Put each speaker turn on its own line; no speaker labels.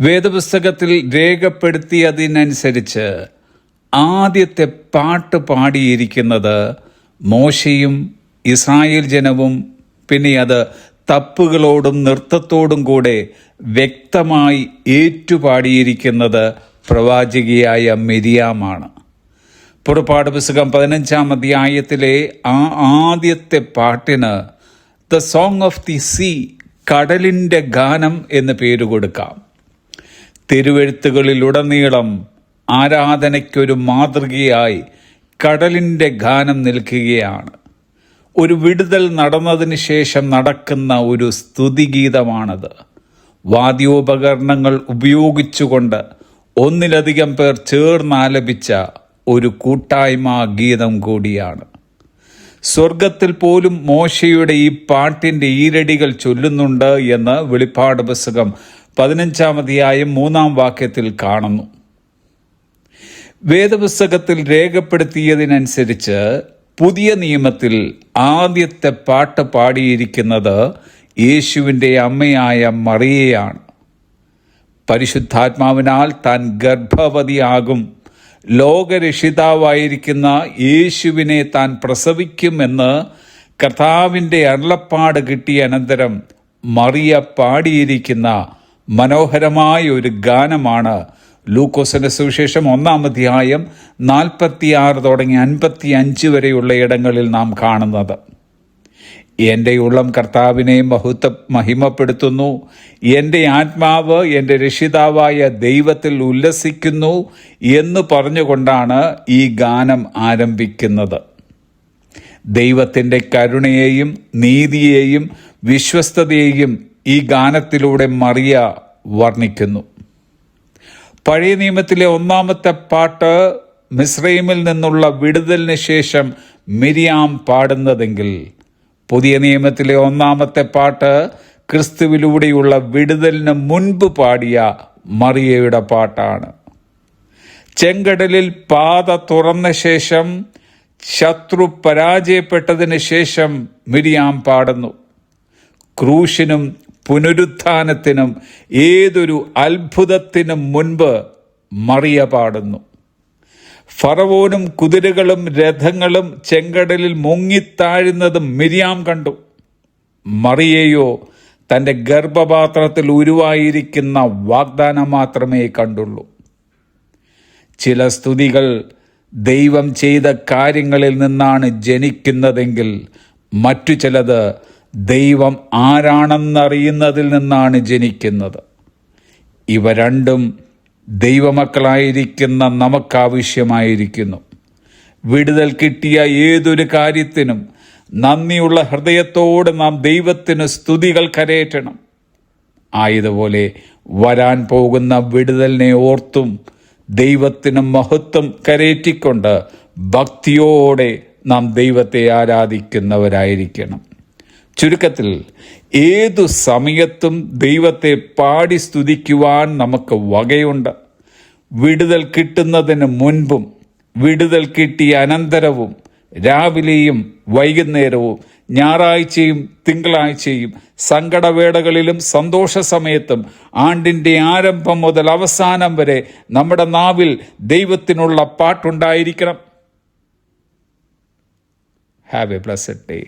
വേദപുസ്തകത്തിൽ രേഖപ്പെടുത്തിയതിനനുസരിച്ച് ആദ്യത്തെ പാട്ട് പാടിയിരിക്കുന്നത് മോശയും ഇസ്രായേൽ ജനവും പിന്നെ അത് തപ്പുകളോടും നൃത്തത്തോടും കൂടെ വ്യക്തമായി ഏറ്റുപാടിയിരിക്കുന്നത് പ്രവാചകിയായ മിരിയാമാണ്. പുറപ്പാട് പുസ്തകം പതിനഞ്ചാം അധ്യായത്തിലെ ആ ആദ്യത്തെ പാട്ടിന് the song of the sea കടലിന്റെ ഗാനം എന്ന് പേര് കൊടുക്കാം. തിരുവെഴുത്തുകളിലുടനീളം ആരാധനയ്ക്കൊരു മാതൃകയായി കടലിന്റെ ഗാനം നിൽക്കുകയാണ്. ഒരു വിടുതൽ നടന്നതിന് ശേഷം നടക്കുന്ന ഒരു സ്തുതിഗീതമാണത്. വാദ്യോപകരണങ്ങൾ ഉപയോഗിച്ചുകൊണ്ട് ഒന്നിലധികം പേർ ചേർന്നാലപിച്ച ഒരു കൂട്ടായ്മ ഗീതം കൂടിയാണ്. സ്വർഗത്തിൽ പോലും മോശയുടെ ഈ പാട്ടിന്റെ ഈരടികൾ ചൊല്ലുന്നുണ്ട് എന്ന് വെളിപ്പാട് പുസ്തകം പതിനഞ്ചാം അധ്യായം മൂന്നാം വാക്യത്തിൽ കാണുന്നു. വേദപുസ്തകത്തിൽ രേഖപ്പെടുത്തിയതിനനുസരിച്ച് പുതിയ നിയമത്തിൽ ആദ്യത്തെ പാട്ട് പാടിയിരിക്കുന്നത് യേശുവിന്റെ അമ്മയായ മറിയയാണ്. പരിശുദ്ധാത്മാവിനാൽ താൻ ഗർഭവതിയാകും. ലോകരക്ഷിതാവായിരിക്കുന്ന യേശുവിനെ താൻ പ്രസവിക്കുമെന്ന് കർത്താവിന്റെ അരുളപ്പാട് കിട്ടിയ അനന്തരം മറിയ പാടിയിരിക്കുന്ന മനോഹരമായ ഒരു ഗാനമാണ് ലൂക്കോസിന്റെ സുവിശേഷം ഒന്നാം അധ്യായം നാൽപ്പത്തിയാറ് തുടങ്ങി അൻപത്തി അഞ്ച് വരെയുള്ള ഇടങ്ങളിൽ നാം കാണുന്നത്. എന്റെ ഉള്ളം കർത്താവിനെ മഹത്വ മഹിമപ്പെടുത്തുന്നു. എന്റെ ആത്മാവ് എന്റെ രക്ഷിതാവായ ദൈവത്തിൽ ഉല്ലസിക്കുന്നു എന്ന് പറഞ്ഞുകൊണ്ടാണ് ഈ ഗാനം ആരംഭിക്കുന്നത്. ദൈവത്തിന്റെ കരുണയെയും നീതിയെയും വിശ്വസ്തതയെയും ഈ ഗാനത്തിലൂടെ മറിയ വർണിക്കുന്നു. പഴയ നിയമത്തിലെ ഒന്നാമത്തെ പാട്ട് മിസ്രൈമിൽ നിന്നുള്ള വിടുതലിന് ശേഷം മിരിയാം പാടുന്നതെങ്കിൽ പുതിയ നിയമത്തിലെ ഒന്നാമത്തെ പാട്ട് ക്രിസ്തുവിലൂടെയുള്ള വിടുതലിന് മുൻപ് പാടിയ മറിയയുടെ പാട്ടാണ്. ചെങ്കടലിൽ പാത തുറന്ന ശേഷം ശത്രു പരാജയപ്പെട്ടതിന് ശേഷം മിരിയാം പാടുന്നു. ക്രൂശിനും പുനരുത്ഥാനത്തിനും ഏതൊരു അത്ഭുതത്തിനും മുൻപ് മറിയ പാടുന്നു. ഫറവോനും കുതിരകളും രഥങ്ങളും ചെങ്കടലിൽ മുങ്ങിത്താഴുന്നതും മിരിയാം കണ്ടു. മറിയയോ തന്റെ ഗർഭപാത്രത്തിൽ ഉരുവായിരിക്കുന്ന വാഗ്ദാനം മാത്രമേ കണ്ടുള്ളൂ. ചില സ്തുതികൾ ദൈവം ചെയ്ത കാര്യങ്ങളിൽ നിന്നാണ് ജനിക്കുന്നതെങ്കിൽ മറ്റു ചിലത് ദൈവം ആരാണെന്നറിയുന്നതിൽ നിന്നാണ് ജനിക്കുന്നത്. ഇവ രണ്ടും ദൈവമക്കളായിരിക്കുന്ന നമുക്കാവശ്യമായിരിക്കുന്നു. വിടുതൽ കിട്ടിയ ഏതൊരു കാര്യത്തിനും നന്ദിയുള്ള ഹൃദയത്തോട് നാം ദൈവത്തിന് സ്തുതികൾ കരയേറ്റണം. ആയതുപോലെ വരാൻ പോകുന്ന വിടുതലിനെ ഓർത്തും ദൈവത്തിന് മഹത്വം കരേറ്റിക്കൊണ്ട് ഭക്തിയോടെ നാം ദൈവത്തെ ആരാധിക്കുന്നവരായിരിക്കണം. ചുരുക്കത്തിൽ ഏതു സമയത്തും ദൈവത്തെ പാടി സ്തുതിക്കുവാൻ നമുക്ക് വകയുണ്ട്. വിടുതൽ കിട്ടുന്നതിന് മുൻപും വിടുതൽ കിട്ടിയ അനന്തരവും രാവിലെയും വൈകുന്നേരവും ഞായറാഴ്ചയും തിങ്കളാഴ്ചയും സങ്കടവേടകളിലും സന്തോഷ സമയത്തും ആണ്ടിന്റെ ആരംഭം മുതൽ അവസാനം വരെ നമ്മുടെ നാവിൽ ദൈവത്തിനുള്ള പാട്ടുണ്ടായിരിക്കണം. Have a blessed day